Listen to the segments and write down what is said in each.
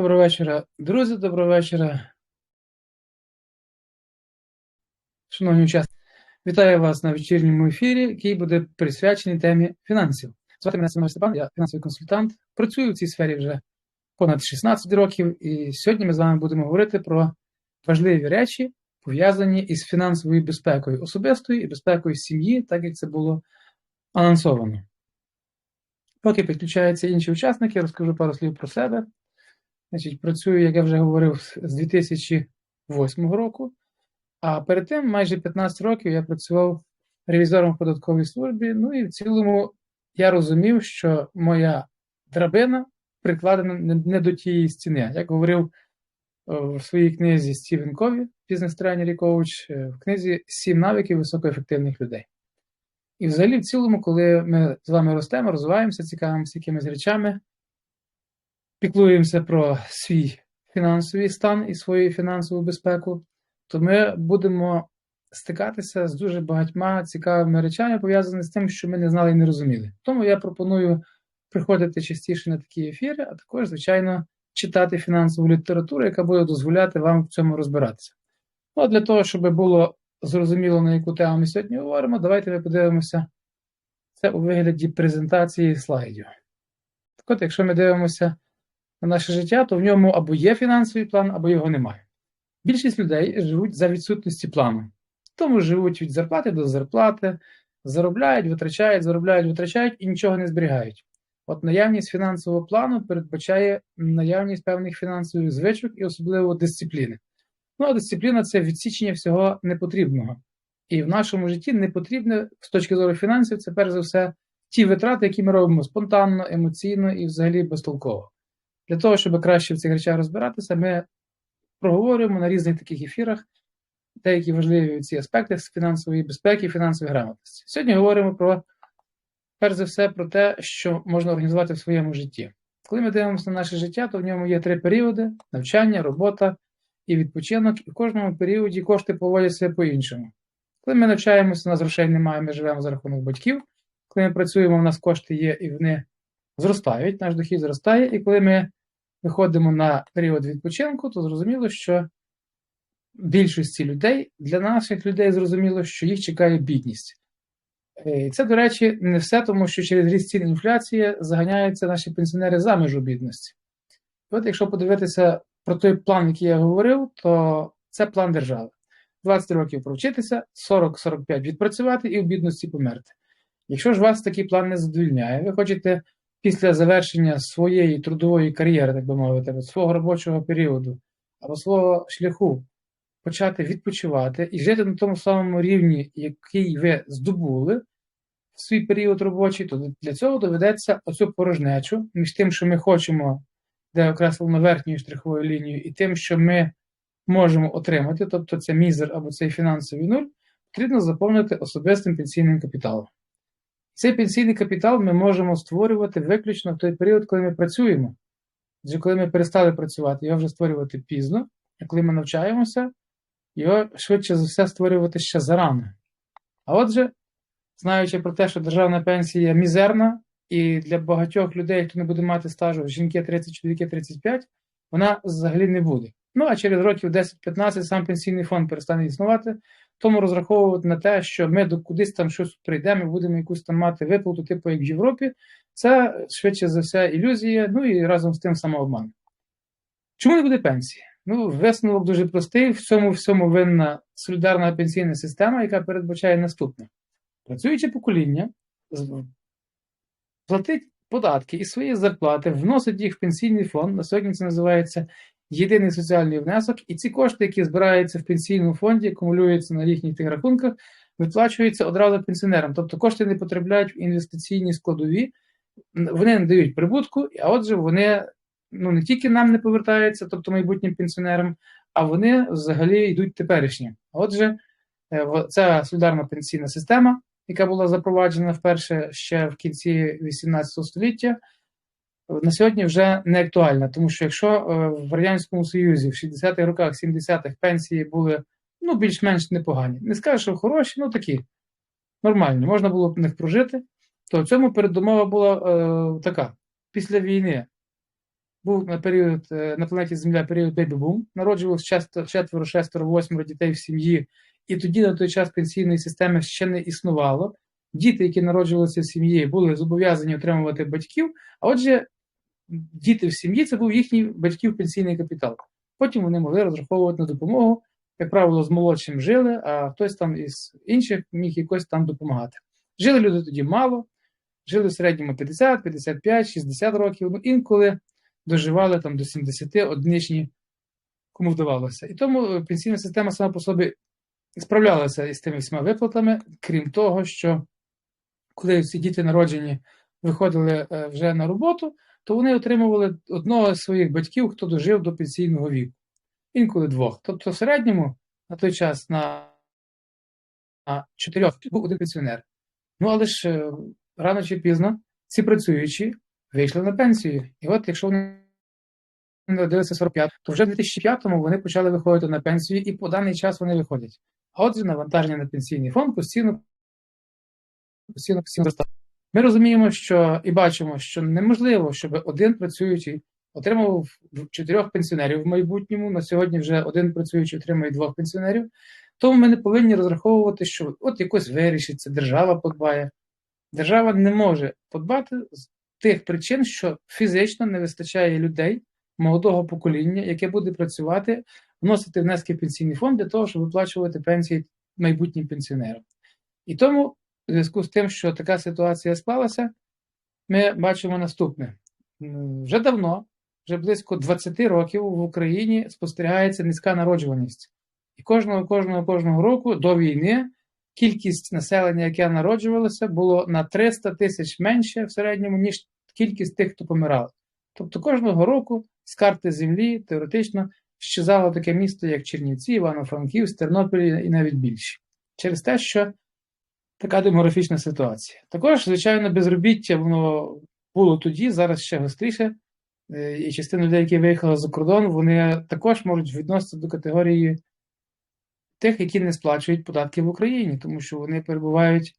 Доброго вечора, друзі, доброго вечора. Шановні учасники, вітаю вас на вечірньому ефірі, який буде присвячений темі фінансів. Звати мене Семен Степан, я фінансовий консультант. Працюю в цій сфері вже понад 16 років, і сьогодні ми з вами будемо говорити про важливі речі, пов'язані із фінансовою безпекою особистою і безпекою сім'ї, так як це було анонсовано. Поки підключаються інші учасники, розкажу пару слів про себе. Значить, Працюю, як я вже говорив, з 2008 року, а перед тим майже 15 років я працював ревізором в податковій службі. Ну і в цілому я розумів, що моя драбина прикладена не до тієї стіни. Як говорив в своїй книзі Стівен Кові, бізнес-тренер і коуч, в книзі Сім навиків високоефективних людей. І взагалі, в цілому, коли ми з вами ростемо, розвиваємося, цікавимося якимись речами піклуємося про свій фінансовий стан і свою фінансову безпеку, то ми будемо стикатися з дуже багатьма цікавими речами, пов'язаними з тим, що ми не знали і не розуміли. Тому я пропоную приходити частіше на такі ефіри, а також, звичайно, читати фінансову літературу, яка буде дозволяти вам в цьому розбиратися. Ну, для того, щоб було зрозуміло, на яку тему ми сьогодні говоримо, давайте ми подивимося це у вигляді презентації слайдів. Так от, якщо ми дивимося на наше життя, то в ньому або є фінансовий план, або його немає. Більшість людей живуть за відсутності плану. Тому живуть від зарплати до зарплати, заробляють, витрачають, заробляють, витрачають і нічого не зберігають. От наявність фінансового плану передбачає наявність певних фінансових звичок і особливо дисципліни. Ну, а дисципліна це відсічення всього непотрібного. І в нашому житті не потрібне з точки зору фінансів, це перш за все ті витрати, які ми робимо спонтанно, емоційно і взагалі безтолково. Для того, щоб краще в цих речах розбиратися, ми проговорюємо на різних таких ефірах деякі важливі ці аспекти фінансової безпеки фінансової грамотності. Сьогодні говоримо про, перш за все, про те, що можна організувати в своєму житті. Коли ми дивимося на наше життя, то в ньому є три періоди: навчання, робота і відпочинок, і в кожному періоді кошти поводяться по-іншому. Коли ми навчаємося, у нас грошей немає, ми живемо за рахунок батьків. Коли ми працюємо, у нас кошти є і вони зростають, наш дохід зростає, і коли ми виходимо на період відпочинку, то зрозуміло, що більшості людей для наших людей зрозуміло, що їх чекає бідність. Е, і це, до речі, не все, тому що через ріст цін інфляції заганяються наші пенсіонери за межу бідності. От, якщо подивитися про той план, який я говорив, то це план держави. 20 років провчитися, 40-45 відпрацювати і в бідності померти. Якщо ж вас такий план не задовільняє, ви хочете після завершення своєї трудової кар'єри, так би мовити, свого робочого періоду або свого шляху почати відпочивати і жити на тому самому рівні, який ви здобули в свій період робочий, то для цього доведеться оцю порожнечу між тим, що ми хочемо, де окреслено верхньою штриховою лінією, і тим, що ми можемо отримати, тобто це мізер або цей фінансовий нуль, потрібно заповнити особистим пенсійним капіталом. Цей пенсійний капітал ми можемо створювати виключно в той період, коли ми працюємо. Адже коли ми перестали працювати, його вже створювати пізно, а коли ми навчаємося, його швидше за все створювати ще зарано. А отже, знаючи про те, що державна пенсія мізерна, і для багатьох людей, хто не буде мати стажу, жінки 30, чоловіки 35, вона взагалі не буде. Ну а через років 10-15 сам пенсійний фонд перестане існувати, тому розраховувати на те, що ми до кудись там щось прийдемо і будемо якусь там мати виплату, типу як в Європі, це швидше за все ілюзія, ну і разом з тим самообман. Чому не буде пенсії? Ну, висновок дуже простий. В цьому всьому винна солідарна пенсійна система, яка передбачає наступне: працююче покоління платить податки і свої зарплати, вносить їх в пенсійний фонд. На сьогодні це називається єдиний соціальний внесок, і ці кошти, які збираються в пенсійному фонді, акумулюються на їхніх тих рахунках, виплачуються одразу пенсіонерам. Тобто кошти не потрапляють в інвестиційні складові, вони не дають прибутку, а отже, вони ну, не тільки нам не повертаються, тобто майбутнім пенсіонерам, а вони взагалі йдуть теперішнім. Отже, е, ця солідарна пенсійна система, яка була запроваджена вперше ще в кінці 18 століття на сьогодні вже не актуальна, тому що якщо е, в Радянському Союзі в 60-х роках, 70-х пенсії були ну, більш-менш непогані, не скажу, що хороші, ну такі. Нормальні, можна було б них прожити, то в цьому передумова була е, така: після війни був на період е, на планеті Земля період бейбі-бум, народжувалось четверо, шестеро, восьмеро дітей в сім'ї, і тоді на той час пенсійної системи ще не існувало. Діти, які народжувалися в сім'ї, були зобов'язані отримувати батьків. А отже, діти в сім'ї це був їхній батьків пенсійний капітал. Потім вони могли розраховувати на допомогу. Як правило, з молодшим жили, а хтось там із інших міг якось там допомагати. Жили люди тоді мало, жили в середньому 50, 55, 60 років, ну інколи доживали там до 70 одничні, кому вдавалося. І тому е, пенсійна система сама по собі справлялася із тими всіма виплатами, крім того, що коли всі діти народжені виходили е, вже на роботу, то вони отримували одного з своїх батьків, хто дожив до пенсійного віку. Інколи двох. Тобто, в середньому на той час на чотирьох був один пенсіонер. Ну, але ж е, рано чи пізно ці працюючі вийшли на пенсію. І от якщо вони народилися 45, то вже в 2005-му вони почали виходити на пенсію, і по даний час вони виходять. А отже, навантаження на пенсійний фонд постійно постійно постійно зростає. Ми розуміємо, що і бачимо, що неможливо, щоб один працюючий отримав чотирьох пенсіонерів в майбутньому. На сьогодні вже один працюючий отримує двох пенсіонерів. Тому ми не повинні розраховувати, що от якось вирішиться, держава подбає. Держава не може подбати з тих причин, що фізично не вистачає людей молодого покоління, яке буде працювати, вносити внески в пенсійний фонд для того, щоб виплачувати пенсії майбутнім пенсіонерам. І тому, в зв'язку з тим, що така ситуація склалася, ми бачимо наступне: вже давно, вже близько 20 років в Україні спостерігається низька народжуваність. І кожного кожного кожного року до війни кількість населення, яке народжувалося, було на 300 тисяч менше в середньому, ніж кількість тих, хто помирав. Тобто кожного року з карти землі теоретично щезало таке місто, як Чернівці, Івано-Франківськ, Тернопіль і навіть більше. Через те, що така демографічна ситуація. Також, звичайно, безробіття воно було тоді, зараз ще гостріше. Е, і частина людей, які виїхали за кордон, вони також можуть відноситися до категорії тих, які не сплачують податки в Україні, тому що вони перебувають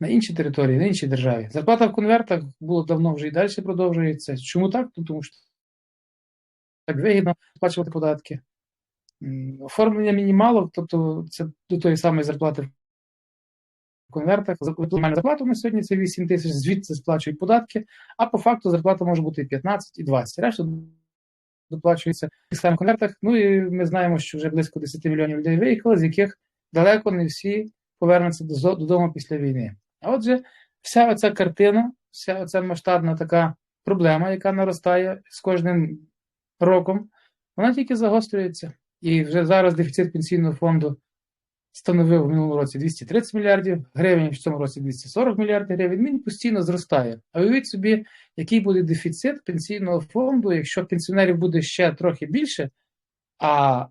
на іншій території, на іншій державі. Зарплата в конвертах було давно вже і далі продовжується. Чому так? Ну, тому що так вигідно сплачувати податки. Оформлення мінімалу, тобто це до тої самої зарплати в конвертах. Мінімальна зарплата на сьогодні це 8 тисяч, звідси сплачують податки, а по факту зарплата може бути і 15, і 20. Решта доплачується в самих конвертах. Ну і ми знаємо, що вже близько 10 мільйонів людей виїхали, з яких далеко не всі повернуться додому після війни. А отже, вся оця картина, вся оця масштабна така проблема, яка наростає з кожним роком, вона тільки загострюється. І вже зараз дефіцит пенсійного фонду становив в минулому році 230 мільярдів гривень, в цьому році 240 мільярдів гривень, він постійно зростає. А уявіть собі, який буде дефіцит пенсійного фонду, якщо пенсіонерів буде ще трохи більше, а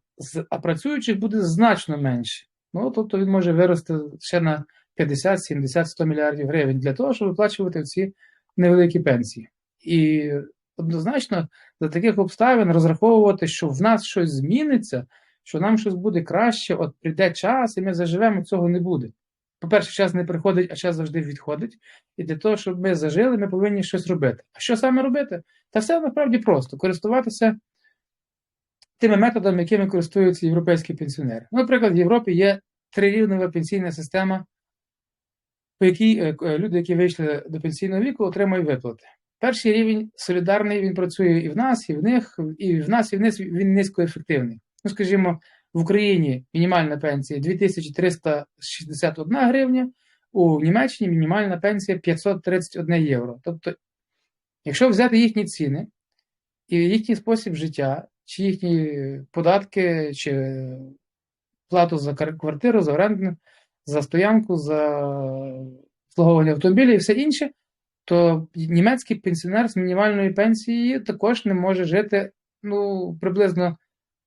а працюючих буде значно менше. Ну, тобто він може вирости ще на 50, 70, 100 мільярдів гривень для того, щоб виплачувати ці невеликі пенсії. І однозначно за таких обставин розраховувати, що в нас щось зміниться що нам щось буде краще, от прийде час, і ми заживемо, цього не буде. По-перше, час не приходить, а час завжди відходить. І для того, щоб ми зажили, ми повинні щось робити. А що саме робити? Та все насправді просто користуватися тими методами, якими користуються європейські пенсіонери. Ну, Наприклад, в Європі є трирівнева пенсійна система, по якій е, е, люди, які вийшли до пенсійного віку, отримують виплати. Перший рівень солідарний, він працює і в нас, і в них, і в нас, і в них він низькоефективний ну, скажімо, в Україні мінімальна пенсія 2361 гривня, у Німеччині мінімальна пенсія 531 євро. Тобто, якщо взяти їхні ціни і їхній спосіб життя, чи їхні податки, чи плату за квартиру, за оренду, за стоянку, за обслуговування автомобілів і все інше, то німецький пенсіонер з мінімальною пенсією також не може жити ну, приблизно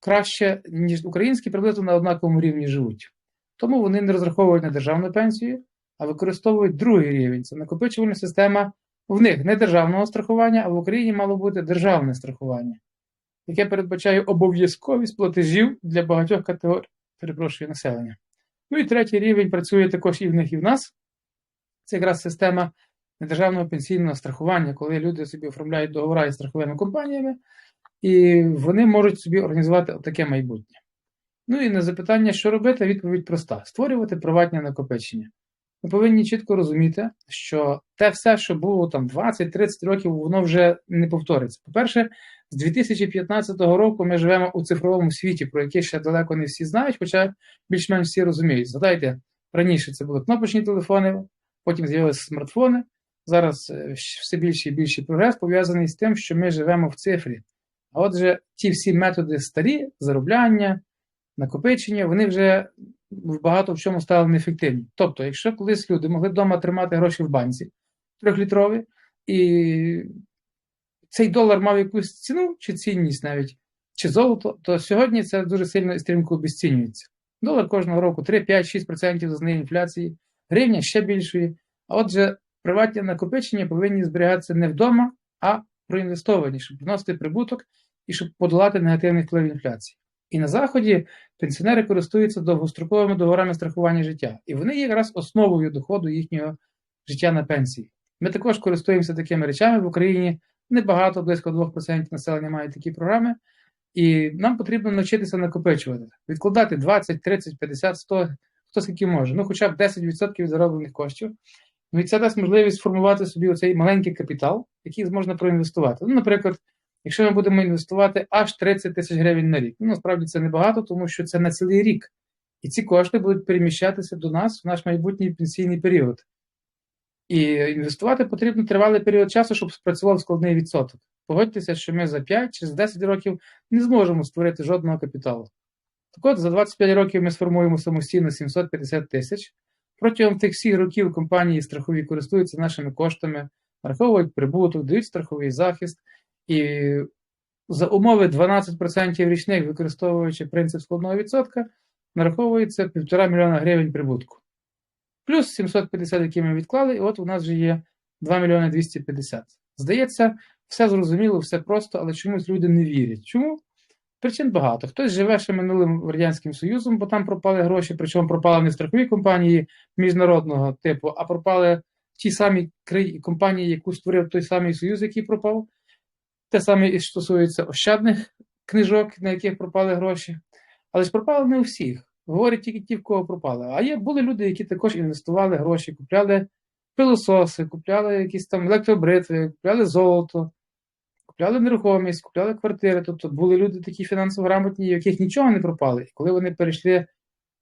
краще, ніж українські, приблизно на однаковому рівні живуть. Тому вони не розраховують на державну пенсію, а використовують другий рівень. Це накопичувальна система в них не державного страхування, а в Україні мало бути державне страхування, яке передбачає обов'язковість платежів для багатьох категорій перепрошую населення. Ну і третій рівень працює також і в них, і в нас. Це якраз система недержавного пенсійного страхування, коли люди собі оформляють договори із страховими компаніями, і вони можуть собі організувати таке майбутнє. Ну і на запитання, що робити, відповідь проста: створювати приватні накопичення. Ми повинні чітко розуміти, що те все, що було там 20-30 років, воно вже не повториться. По-перше, з 2015 року ми живемо у цифровому світі, про який ще далеко не всі знають, хоча більш-менш всі розуміють. Згадайте, раніше це були кнопочні телефони, потім з'явилися смартфони. Зараз е, все більший і більший прогрес пов'язаний з тим, що ми живемо в цифрі. А отже, ті всі методи старі, заробляння, накопичення, вони вже в багато в чому стали неефективні. Тобто, якщо колись люди могли вдома тримати гроші в банці трьохлітрові, і цей долар мав якусь ціну чи цінність навіть, чи золото, то сьогодні це дуже сильно і стрімко обесцінюється. Долар кожного року 3, 5, 6% зазнає інфляції, гривня ще більшої. А отже, приватні накопичення повинні зберігатися не вдома, а проінвестовані, щоб приносити прибуток і щоб подолати негативний вплив інфляції. І на Заході пенсіонери користуються довгостроковими договорами страхування життя, і вони є якраз основою доходу їхнього життя на пенсії. Ми також користуємося такими речами в Україні. Небагато, близько 2% населення має такі програми, і нам потрібно навчитися накопичувати, відкладати 20, 30, 50, 100, хто скільки може, ну хоча б 10% від зароблених коштів. Ну і це дасть можливість сформувати собі оцей маленький капітал, який можна проінвестувати. Ну, наприклад, якщо ми будемо інвестувати аж 30 тисяч гривень на рік. Ну, насправді це небагато, тому що це на цілий рік. І ці кошти будуть переміщатися до нас в наш майбутній пенсійний період. І інвестувати потрібно тривалий період часу, щоб спрацював складний відсоток. Погодьтеся, що ми за 5 чи за 10 років не зможемо створити жодного капіталу. Так от, за 25 років ми сформуємо самостійно 750 тисяч. Протягом тих всіх років компанії страхові користуються нашими коштами, нараховують прибуток, дають страховий захист. І за умови 12% річних, використовуючи принцип складного відсотка, нараховується 1,5 мільйона гривень прибутку. Плюс 750, які ми відклали, і от у нас вже є 2 мільйони 250. Здається, все зрозуміло, все просто, але чомусь люди не вірять. Чому? Причин багато. Хтось живе ще минулим Радянським Союзом, бо там пропали гроші, причому пропали не страхові компанії міжнародного типу, а пропали ті самі компанії, яку створив той самий Союз, який пропав. Те саме і стосується ощадних книжок, на яких пропали гроші. Але ж пропали не у всіх. Говорять тільки ті, в кого пропали. А є були люди, які також інвестували гроші, купляли пилососи, купляли якісь там електробритви, купляли золото, купляли нерухомість, купляли квартири. Тобто були люди такі фінансово грамотні, у яких нічого не пропали. І коли вони перейшли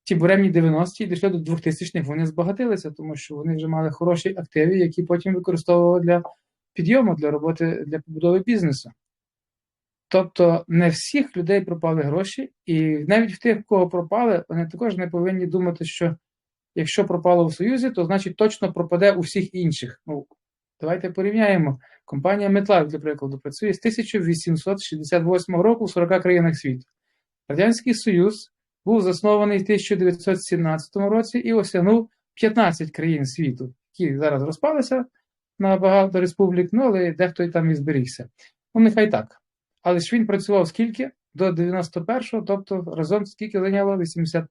ті буремні 90-ті і дійшли до 2000-х, вони збагатилися, тому що вони вже мали хороші активи, які потім використовували для підйому для роботи для побудови бізнесу. Тобто не всіх людей пропали гроші, і навіть в тих, кого пропали, вони також не повинні думати, що якщо пропало в Союзі, то значить точно пропаде у всіх інших. Ну, Давайте порівняємо. Компанія MetLife, для прикладу, працює з 1868 року в 40 країнах світу. Радянський Союз був заснований в 1917 році і осягнув 15 країн світу, які зараз розпалися на багато республік, ну але дехто і там і зберігся. Ну, нехай так. Але ж він працював скільки? До 91-го, тобто разом скільки зайняло 80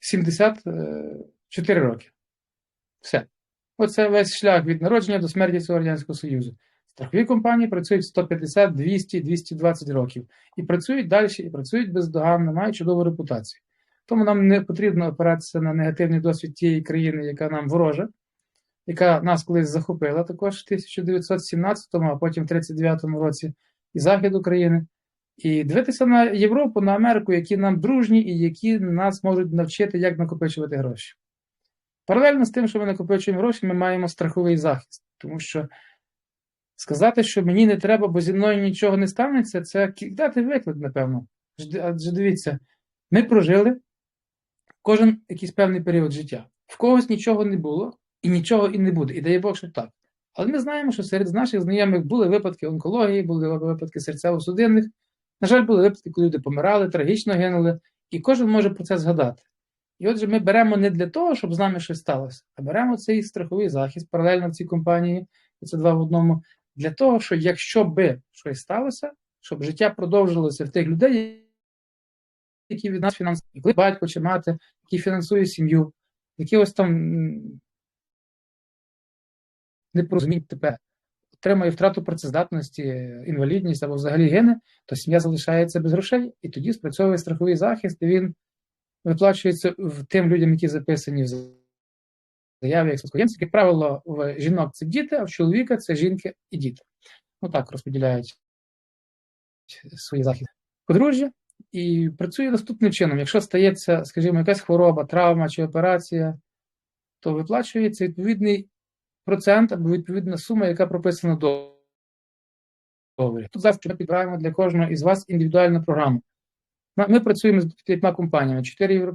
74 роки. Все. Оце весь шлях від народження до смерті цього Радянського Союзу. Страхові компанії працюють 150, 200, 220 років. І працюють далі, і працюють бездоганно, мають чудову репутацію. Тому нам не потрібно опиратися на негативний досвід тієї країни, яка нам ворожа яка нас колись захопила також в 1917, а потім в 39-му році і Захід України. І дивитися на Європу, на Америку, які нам дружні і які нас можуть навчити, як накопичувати гроші. Паралельно з тим, що ми накопичуємо гроші, ми маємо страховий захист. Тому що сказати, що мені не треба, бо зі мною нічого не станеться, це дати виклик, напевно. Адже дивіться, ми прожили кожен якийсь певний період життя. В когось нічого не було, і нічого і не буде. І дає Бог, що так. Але ми знаємо, що серед наших знайомих були випадки онкології, були випадки серцево-судинних. На жаль, були випадки, коли люди помирали, трагічно гинули, і кожен може про це згадати. І отже, ми беремо не для того, щоб з нами щось сталося, а беремо цей страховий захист паралельно в цій компанії, і це два в одному, для того, що якщо би щось сталося, щоб життя продовжилося в тих людей, які від нас фінансують, коли батько чи мати, які фінансує сім'ю, які ось там непорозумінь ТП, отримає втрату працездатності, інвалідність або взагалі гине, то сім'я залишається без грошей, і тоді спрацьовує страховий захист, і він виплачується тим людям, які записані в заяві як спадкоємці. Як правило, в жінок це діти, а в чоловіка це жінки і діти. Ну так розподіляють свої захист подружжя. І працює наступним чином. Якщо стається, скажімо, якась хвороба, травма чи операція, то виплачується відповідний процент або відповідна сума, яка прописана в договорі. Тут завжди ми підбираємо для кожного із вас індивідуальну програму. Ми працюємо з п'ятьма компаніями: чотири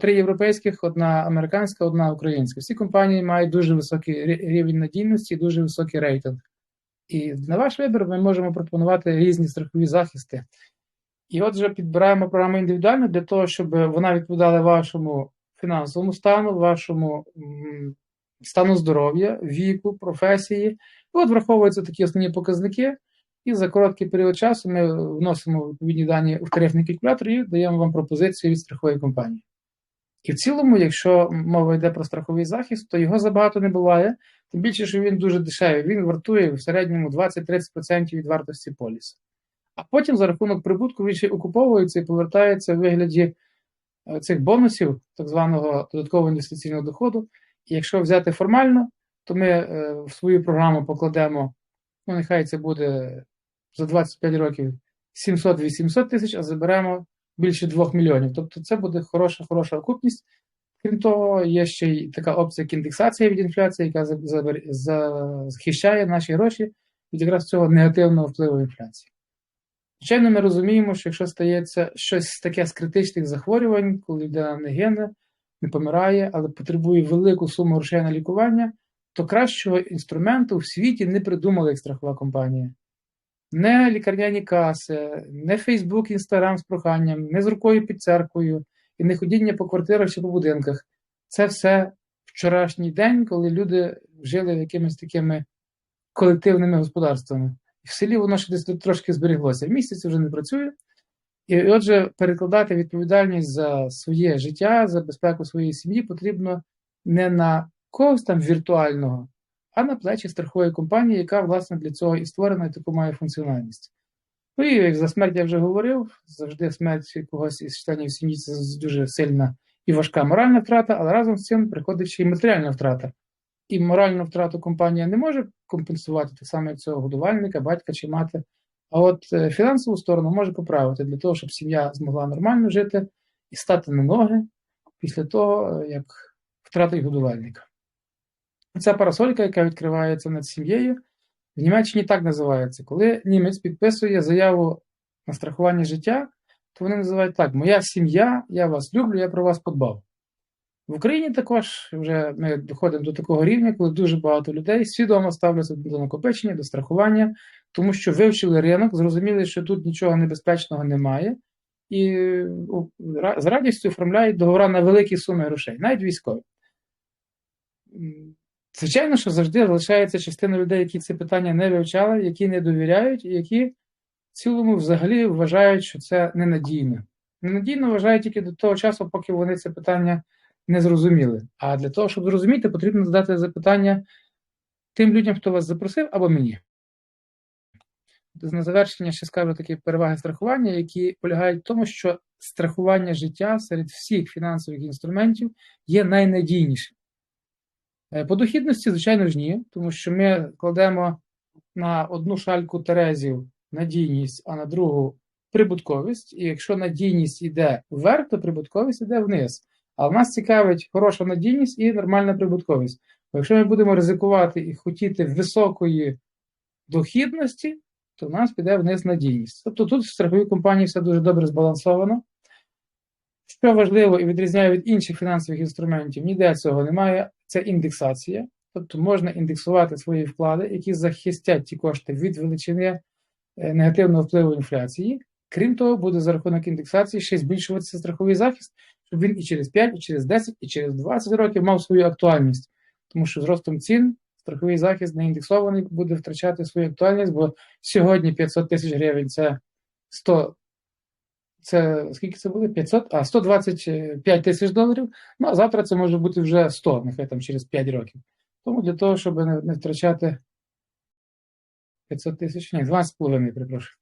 три європейських, одна американська, одна українська. Всі компанії мають дуже високий рівень надійності дуже високий рейтинг. І на ваш вибір ми можемо пропонувати різні страхові захисти. І отже, підбираємо програму індивідуально для того, щоб вона відповідала вашому фінансовому стану, вашому стану здоров'я, віку, професії. От враховуються такі основні показники. І за короткий період часу ми вносимо відповідні дані в тарифний калькулятор і даємо вам пропозицію від страхової компанії. І в цілому, якщо мова йде про страховий захист, то його забагато не буває, тим більше, що він дуже дешевий. Він вартує в середньому 20-30% від вартості полісу. А потім за рахунок прибутку він ще окуповується і повертається в вигляді е, цих бонусів, так званого додаткового інвестиційного доходу. І якщо взяти формально, то ми е, в свою програму покладемо, ну нехай це буде за 25 років 700-800 тисяч, а заберемо більше 2 мільйонів. Тобто це буде хороша, хороша окупність. Крім того, є ще й така опція, як індексація від інфляції, яка захищає наші гроші від якраз цього негативного впливу інфляції. Звичайно, ми розуміємо, що якщо стається щось таке з критичних захворювань, коли людина не гине, не помирає, але потребує велику суму грошей на лікування, то кращого інструменту в світі не придумала як страхова компанія. Не лікарняні каси, не Фейсбук, Інстаграм з проханням, не з рукою під церквою і не ходіння по квартирах чи по будинках. Це все вчорашній день, коли люди жили якимись такими колективними господарствами. В селі воно ще десь трошки зберіглося. В місті це вже не працює. І отже, перекладати відповідальність за своє життя, за безпеку своєї сім'ї потрібно не на когось там віртуального, а на плечі страхової компанії, яка, власне, для цього і створена і таку має функціональність. Ну і як за смерть я вже говорив, завжди смерть когось із членів сім'ї це дуже сильна і важка моральна втрата, але разом з цим приходить ще й матеріальна втрата. І моральну втрату компанія не може компенсувати так само, як цього годувальника, батька чи мати. А от е, фінансову сторону може поправити для того, щоб сім'я змогла нормально жити і стати на ноги після того, як втратить годувальника. Ця парасолька, яка відкривається над сім'єю, в Німеччині так називається. Коли німець підписує заяву на страхування життя, то вони називають так: Моя сім'я, я вас люблю, я про вас подбав. В Україні також вже ми доходимо до такого рівня, коли дуже багато людей свідомо ставляться до накопичення, до страхування, тому що вивчили ринок, зрозуміли, що тут нічого небезпечного немає, і з радістю оформляють договори на великі суми грошей, навіть військові. Звичайно, що завжди залишається частина людей, які це питання не вивчали, які не довіряють, і які в цілому взагалі вважають, що це ненадійно. Ненадійно вважають тільки до того часу, поки вони це питання не зрозуміли. А для того, щоб зрозуміти, потрібно задати запитання тим людям, хто вас запросив, або мені. На завершення ще скажу такі переваги страхування, які полягають в тому, що страхування життя серед всіх фінансових інструментів є найнадійнішим. Е, по дохідності, звичайно ж, ні, тому що ми кладемо на одну шальку терезів надійність, а на другу прибутковість. І якщо надійність йде вверх, то прибутковість йде вниз. А в нас цікавить хороша надійність і нормальна прибутковість. Бо якщо ми будемо ризикувати і хотіти високої дохідності, то в нас піде вниз надійність. Тобто тут в страховій компанії все дуже добре збалансовано. Що важливо і відрізняє від інших фінансових інструментів, ніде цього немає. Це індексація. Тобто можна індексувати свої вклади, які захистять ті кошти від величини е, негативного впливу інфляції. Крім того, буде за рахунок індексації ще збільшуватися страховий захист, щоб він і через 5, і через 10, і через 20 років мав свою актуальність. Тому що з ростом цін страховий захист не індексований буде втрачати свою актуальність, бо сьогодні 500 тисяч гривень це 100 це скільки це буде? 500? А 125 тисяч доларів. Ну а завтра це може бути вже 100, нехай там через 5 років. Тому для того, щоб не, не втрачати 500 тисяч, ні, 12,5, перепрошую,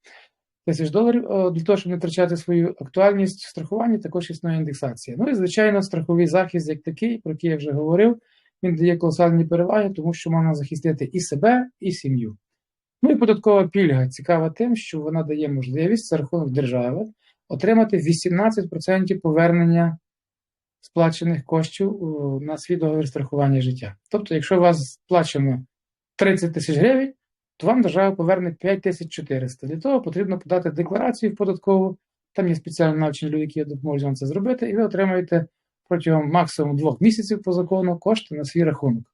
тисяч доларів, для того, щоб не втрачати свою актуальність в страхуванні, також існує індексація. Ну і, звичайно, страховий захист як такий, про який я вже говорив, він дає колосальні переваги, тому що можна захистити і себе, і сім'ю. Ну і податкова пільга цікава тим, що вона дає можливість за рахунок держави отримати 18% повернення сплачених коштів на свій договір страхування життя. Тобто, якщо у вас сплачено 30 тисяч гривень, то вам держава поверне 5400. Для того потрібно подати декларацію в податкову. Там є спеціально навчені люди, які допоможуть вам це зробити, і ви отримаєте протягом максимум двох місяців по закону кошти на свій рахунок.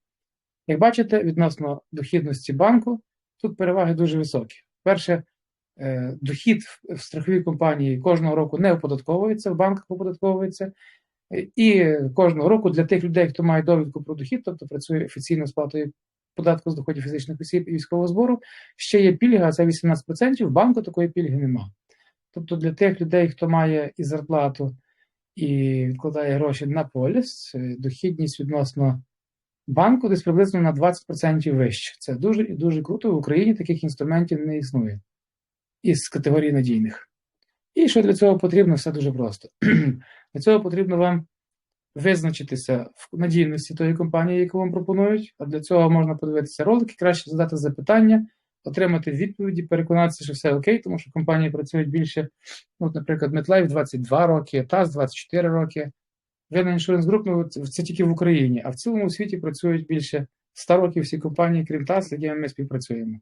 Як бачите, відносно дохідності банку, тут переваги дуже високі. Перше, е, дохід в- в страховій компанії кожного року не оподатковується, в банках оподатковується. Е, І кожного року для тих людей, хто має довідку про дохід, тобто працює офіційно сплатою податку з доходів фізичних осіб і військового збору, ще є пільга, а це 18%, в банку такої пільги нема. Тобто для тих людей, хто має і зарплату, і відкладає гроші на поліс, е, дохідність відносно банку десь приблизно на 20% вище. Це дуже і дуже круто. В Україні таких інструментів не існує із категорії надійних. І що для цього потрібно? Все дуже просто. Для цього потрібно вам визначитися в надійності тої компанії, яку вам пропонують. А для цього можна подивитися ролики, краще задати запитання, отримати відповіді, переконатися, що все окей, тому що компанії працюють більше. Ну, наприклад, MetLife 22 роки, TAS 24 роки. Vienna Insurance Group, ну, це тільки в Україні, а в цілому світі працюють більше 100 років всі компанії, крім ТАС, з якими ми співпрацюємо.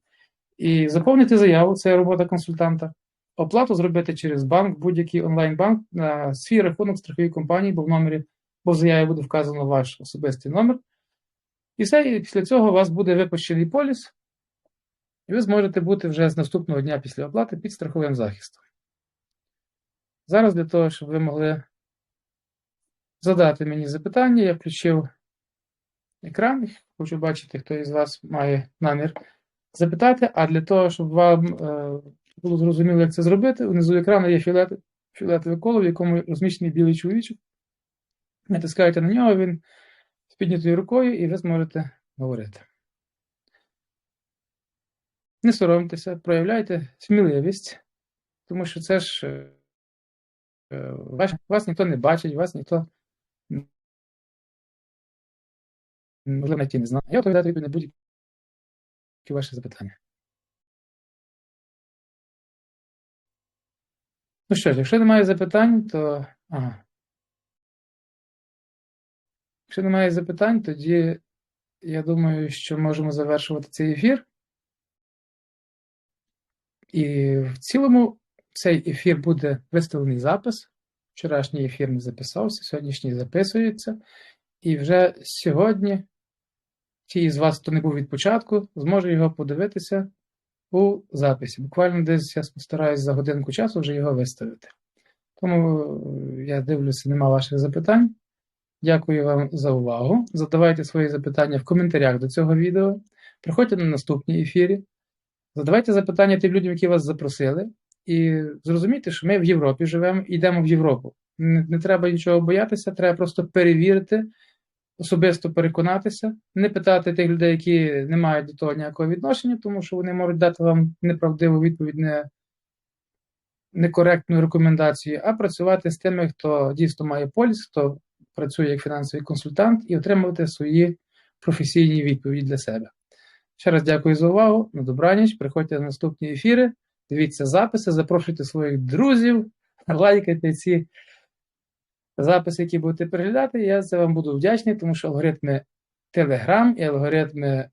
І заповнити заяву, це робота консультанта. Оплату зробити через банк, будь-який онлайн-банк на свій рахунок страхової компанії, бо в номері, бо в заяві буде вказано ваш особистий номер. І все, і після цього у вас буде випущений поліс, і ви зможете бути вже з наступного дня після оплати під страховим захистом. Зараз для того, щоб ви могли задати мені запитання, я включив екран. Хочу бачити, хто із вас має намір запитати. А для того, щоб вам е, було зрозуміло, як це зробити, внизу екрану є фіолет, фіолетове коло, в якому розміщений білий чоловічок. Натискаєте на нього, він з піднятою рукою, і ви зможете говорити. Не соромтеся, проявляйте сміливість, тому що це ж е, вас, вас ніхто не бачить, вас ніхто можливо навіть не знає. Я готовий дати відповідь на будь-які ваші запитання. Ну що ж, якщо немає запитань, то. Ага. Якщо немає запитань, тоді я думаю, що можемо завершувати цей ефір. І в цілому цей ефір буде виставлений запис. Вчорашній ефір не записався, сьогоднішній записується. І вже сьогодні ті з вас, хто не був від початку, зможе його подивитися у записі. Буквально десь я постараюсь за годинку часу вже його виставити. Тому е, я дивлюся, нема ваших запитань. Дякую вам за увагу. Задавайте свої запитання в коментарях до цього відео. Приходьте на наступні ефірі. Задавайте запитання тим людям, які вас запросили. І зрозумійте, що ми в Європі живемо і йдемо в Європу. Не, не треба нічого боятися, треба просто перевірити, особисто переконатися, не питати тих людей, які не мають до того ніякого відношення, тому що вони можуть дати вам неправдиву відповідь, не, некоректну рекомендацію, а працювати з тими, хто дійсно має поліс, хто працює як фінансовий консультант, і отримувати свої професійні відповіді для себе. Ще раз дякую за увагу. На добраніч. Приходьте на наступні ефіри, дивіться записи, запрошуйте своїх друзів, лайкайте ці записи, які будете переглядати. Я за вам буду вдячний, тому що алгоритми Telegram і алгоритми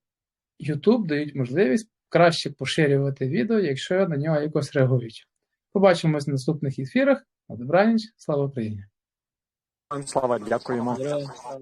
YouTube дають можливість краще поширювати відео, якщо на нього якось реагують. Побачимось на наступних ефірах. На добраніч. Слава Україні! Слава, дякуємо. Слава.